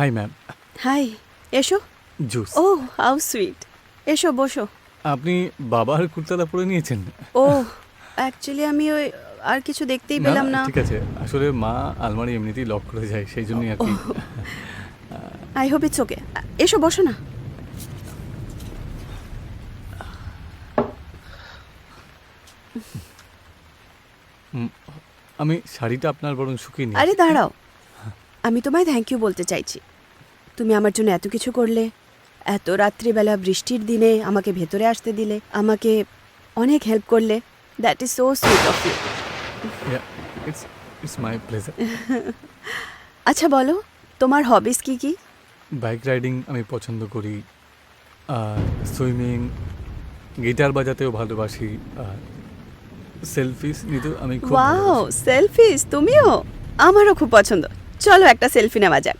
High ma'am hi এসো juice ও how sweet এসো বসো। আপনি বাবার কুর্তাটা পরে নিয়েছেন? ও অ্যাকচুয়ালি আমি ওই আর কিছু দেখতেই পেলাম না। ঠিক আছে। আসলে মা আলমারি এমনিতেই লক করে যায় সেই জন্যই আর কি। আই হোপ ইটস ওকে এসো বসো না। আমি শাড়িটা আপনার বরং শুকিয়ে নিই আরে দাঁড়াও। আমি তোমায় থ্যাংক ইউ বলতে চাইছি। তুমি আমার জন্য এত কিছু করলে। এত রাত্রিবেলা বৃষ্টির দিনে আমাকে ভেতরে আসতে দিলে। আমাকে অনেক হেল্প করলে। That is so sweet of you আচ্ছা বলো তোমার হবিস কি কি? বাইক রাইডিং আমি পছন্দ করি আর সুইমিং গিটার বাজাতেও ভালোবাসি আর সেলফিস নিতেও আমি খুব ওয়াও। সেলফিস তুমিও? আমারও খুব পছন্দ। চলো একটা সেলফি নেওয়া যাক।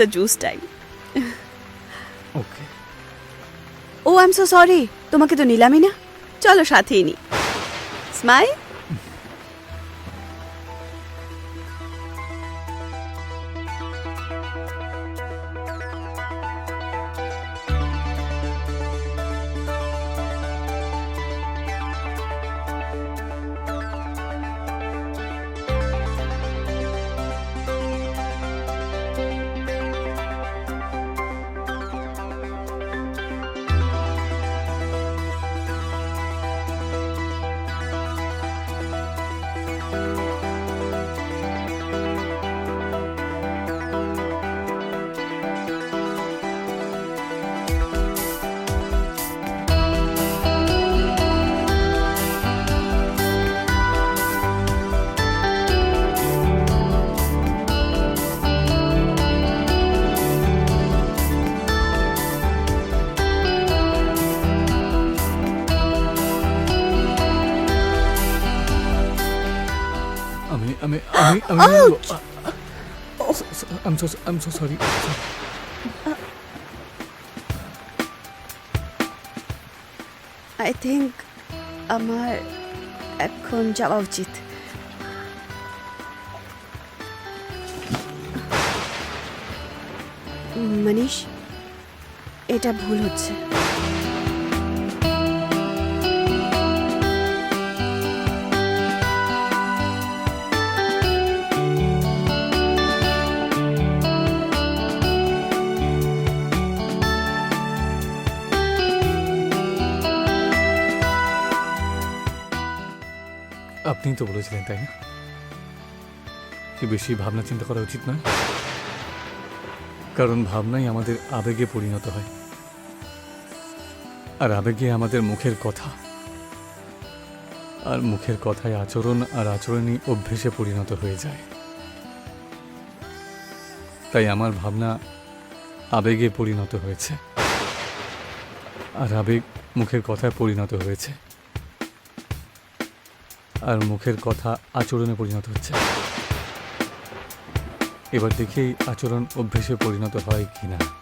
It's juice time. okay. Okay oh so sorry so sorry তোমাকে তো নিলামই না চলো সাথেই নি স্মাইল আমি আমি I'm so I'm so sorry I think আমার এখন যাওয়া উচিত। মনীষ এটা ভুল হচ্ছে। তো বলেছিলেন, তাই না? বেশি ভাবনা চিন্তা করা উচিত নয়। কারণ ভাবনাই আমাদের আবেগে পরিণত হয়। আর আবেগে আমাদের মুখের কথা। আর মুখের কথায় আচরণ আর আচরণই অভ্যেসে পরিণত হয়ে যায়। তাই আমার ভাবনা আবেগে পরিণত হয়েছে। আর আবেগ মুখের কথায় পরিণত হয়েছে। আর মুখের কথা আচরণে পরিণত হচ্ছে। এবার দেখি আচরণ অভ্যেসে পরিণত হয় কিনা।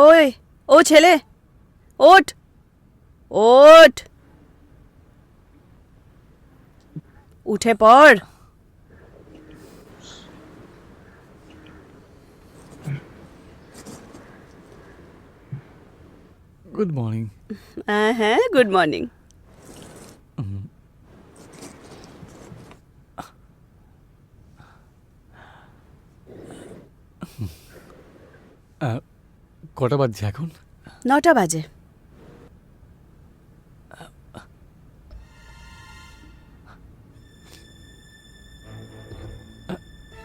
ওই ও ছেলে ওঠ ওঠ উঠে পড় গুড মর্নিং হ্যাঁ হ্যাঁ গুড কটা বাজছে এখন? নটা বাজে।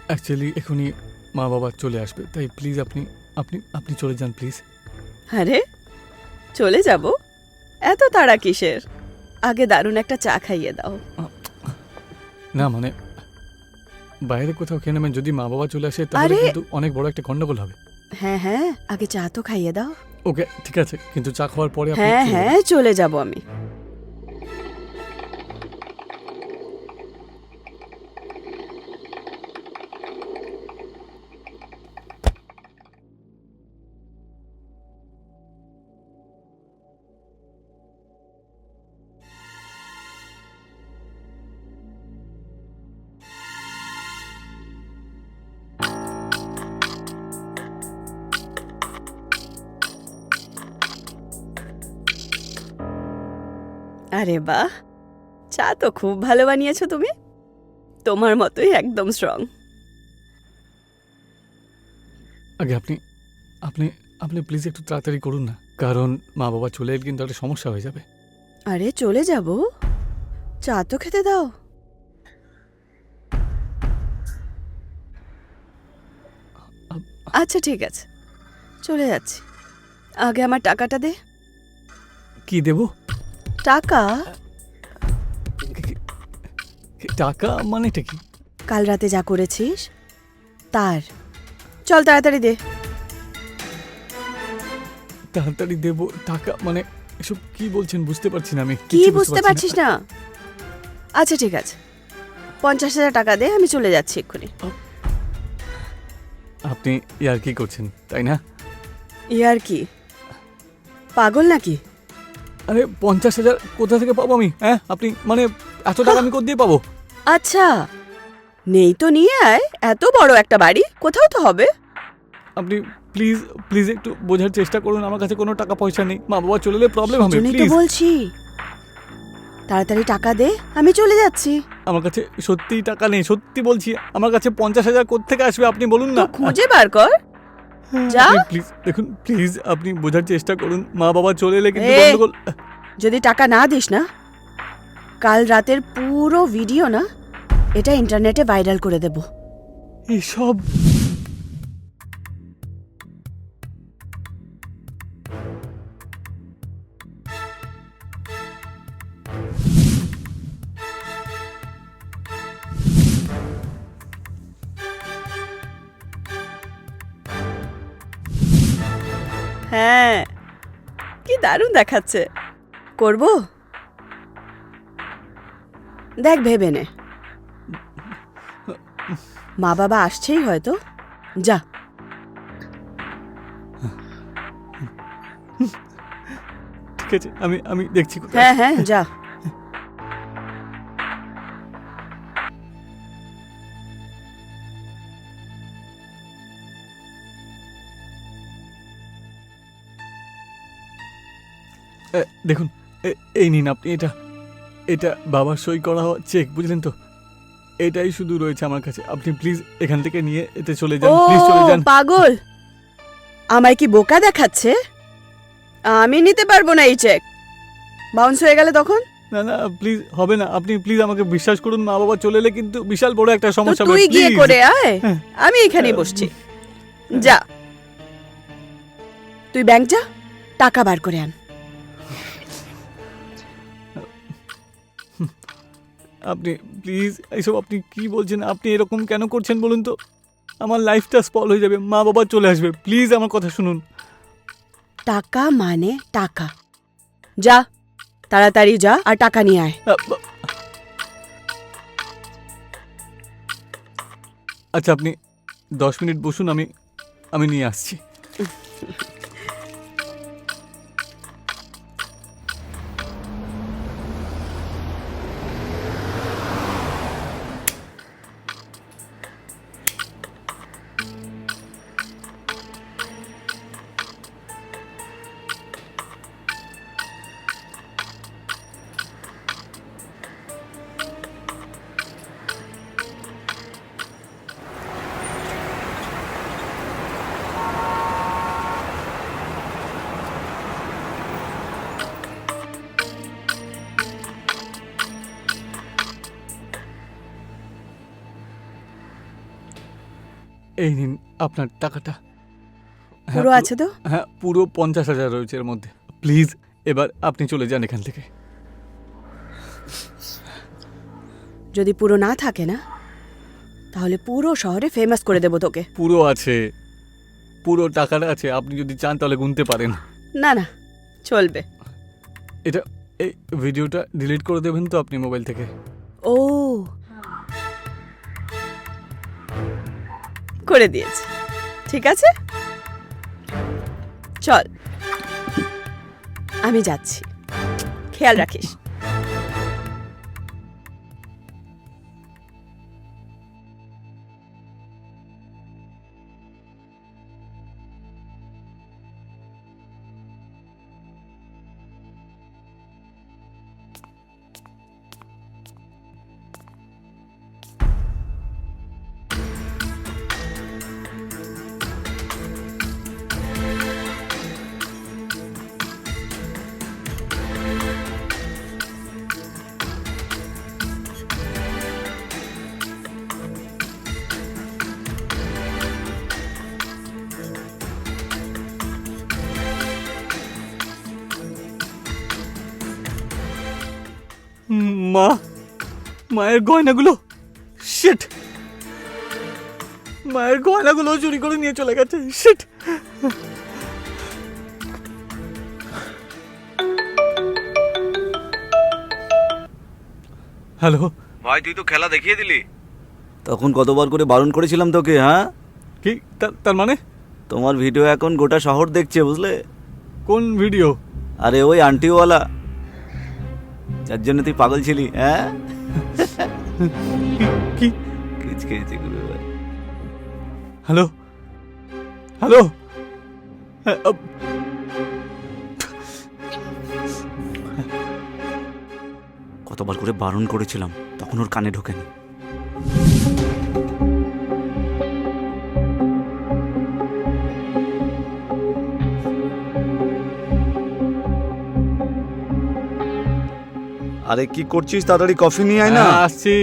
অ্যাকচুয়ালি এখনই মা বাবা চলে আসবে তাই প্লিজ আপনি আপনি আপনি চলে যান প্লিজ আরে চলে যাব? এত তাড়া কিসের? আগে দারুণ একটা চা খাইয়ে দাও। না মানে বাইরে কোথাও খেয়ে নেবেন যদি মা বাবা চলে আসে তাহলে কিন্তু অনেক বড় একটা গন্ডগোল হবে। হ্যাঁ হ্যাঁ আগে চা তো খাইয়ে দাও। ওকে ঠিক আছে কিন্তু চা খাওয়ার পরে আপনি হ্যাঁ হ্যাঁ চলে যাব আমি। আরে বাহ! চা তো খুব ভালো বানিয়েছো তুমি। তোমার মতোই একদম স্ট্রং আগে আপনি আপনি আপনি প্লিজ একটু তাড়াতাড়ি করুন না কারণ মা বাবা চলে এলে কিন্তু একটা সমস্যা হয়ে যাবে। আরে চলে যাব? চা তো খেতে দাও। আচ্ছা ঠিক আছে। চলে যাচ্ছি। আগে আমার টাকাটা দে। কি দেব? টাকা? টাকা মানেটা কি? কাল রাতে যা করেছিস তার। চল তাড়াতাড়ি দে। তাড়াতাড়ি দেব টাকা? মানে এসব কি বলছেন? বুঝতে পারছি না আমি। কি বুঝতে পারছিস না? আচ্ছা ঠিক আছে। পঞ্চাশ হাজার টাকা দে আমি চলে যাচ্ছি এক্ষুনি। আপনি ইয়ার কি করছেন তাই না? ইয়ার কি? পাগল নাকি? আরে পঞ্চাশ হাজার কোথা থেকে পাবো আমি? হ্যাঁ আপনি মানে এত টাকা আমি কোথা দিয়ে পাবো? আচ্ছা নেই তো নিয়ে আয় এত বড় একটা বাড়ি কোথাও তো হবে। আপনি প্লিজ প্লিজ একটু বোঝার চেষ্টা করুন আমার কাছে কোনো টাকা পয়সা নেই। মা বাবা চলে এলে প্রবলেম হবে জন্যই তো প্লিজ বলছি তাড়াতাড়ি টাকা দে আমি চলে যাচ্ছি। আমার কাছে সত্যিই টাকা নেই সত্যি বলছি আমার কাছে পঞ্চাশ হাজার কোথা থেকে আসবে আপনি বলুন তো না খুঁজে বার কর। যা। প্লিজ দেখুন প্লিজ আপনি বোঝার চেষ্টা করুন মা বাবা চলে এলে কিন্তু! গন্ডগোল যদি টাকা না দিস না কাল রাতের পুরো ভিডিও না এটা ইন্টারনেটে ভাইরাল করে দেব এসব হ্যাঁ। কি দারুণ দেখাচ্ছে। করব? দেখ ভেবে নে। মা বাবা আসছেই হয়তো। যা। ঠিক আছে আমি আমি দেখছি হ্যাঁ হ্যাঁ যা। দেখুন এই নিন আপনি এটা এটা বাবার সই করা চেক বুঝলেন তো? এটাই শুধু রয়েছে আমার কাছে। আপনি প্লিজ এখান থেকে নিয়ে এতে চলে যান প্লিজ চলে যান। পাগল! আমায় কি বোকা দেখাচ্ছে? আমি নিতে পারব না এই চেক বাউন্স হয়ে গেলে তখন? না না প্লিজ হবে না। আপনি প্লিজ আমাকে বিশ্বাস করুন মা বাবা চলে এলে কিন্তু বিশাল বড় একটা সমস্যা তুই গিয়ে করে আয়। হ্যাঁ। আমি এখানেই বসছি। যা। তুই ব্যাংক যা টাকা বার করে আন। আপনি প্লিজ এইসব আপনি কি বলছেন? আপনি এরকম কেন করছেন বলুন তো? আমার লাইফটা স্পল হয়ে যাবে মা বাবা চলে আসবে প্লিজ আমার কথা শুনুন। টাকা মানে টাকা। যা তাড়াতাড়ি যা আর টাকা নিয়ে আয়। আচ্ছা আপনি দশ মিনিট বসুন আমি আমি নিয়ে আসছি। এই নিন আপনার টাকাটা। হ্যাঁ, পুরো আছে তো? হ্যাঁ পুরো পঞ্চাশ হাজার রয়েছে এর মধ্যে। প্লিজ এবার আপনি চলে যান এখান থেকে। যদি পুরো না থাকে না তাহলে পুরো শহরে ফেমাস করে দেবো তোকে। পুরো আছে। পুরো টাকাটা আছে। আপনি যদি চান তাহলে গুনতে পারেন। না না চলবে। এটা এই ভিডিওটা ডিলিট করে দেবেন তো আপনি মোবাইল থেকে? ও করে দিয়েছি। ঠিক আছে? চল। আমি যাচ্ছি। খেয়াল রাখিস। মা মায়ের গয়নাগুলো শিট মায়ের গয়নাগুলো চুরি করে নিয়ে চলে গেছে শিট হ্যালো ভাই তুই তো খেলা দেখিয়ে দিলি। তখন কতবার করে বারণ করেছিলাম তোকে হ্যাঁ? কি? তার- তার মানে? তোমার ভিডিও এখন গোটা শহর দেখছে বুঝলে? কোন ভিডিও আরে ওই আন্টিওয়ালা। যার জন্য তুই পাগল ছিলি হ্যাঁ? কি? কিচ খেয়েছি গুরু হ্যালো? হ্যালো? হ্যাঁ, কতবার করে বারণ করেছিলাম তখন ওর কানে ঢোকেনি। আরে কি করছিস? তাড়াতাড়ি কফি নিয়ে আয় না। হ্যাঁ, আসছি।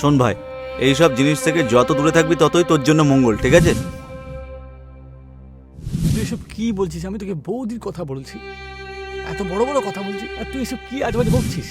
শোন ভাই এইসব জিনিস থেকে যত দূরে থাকবি ততই তোর জন্য মঙ্গল, ঠিক আছে? তুই এসব কি বলছিস? আমি তোকে বৌদির কথা বলছি। এত বড় বড় কথা বলছি। আর তুই এসব কি আজবাজে বলছিস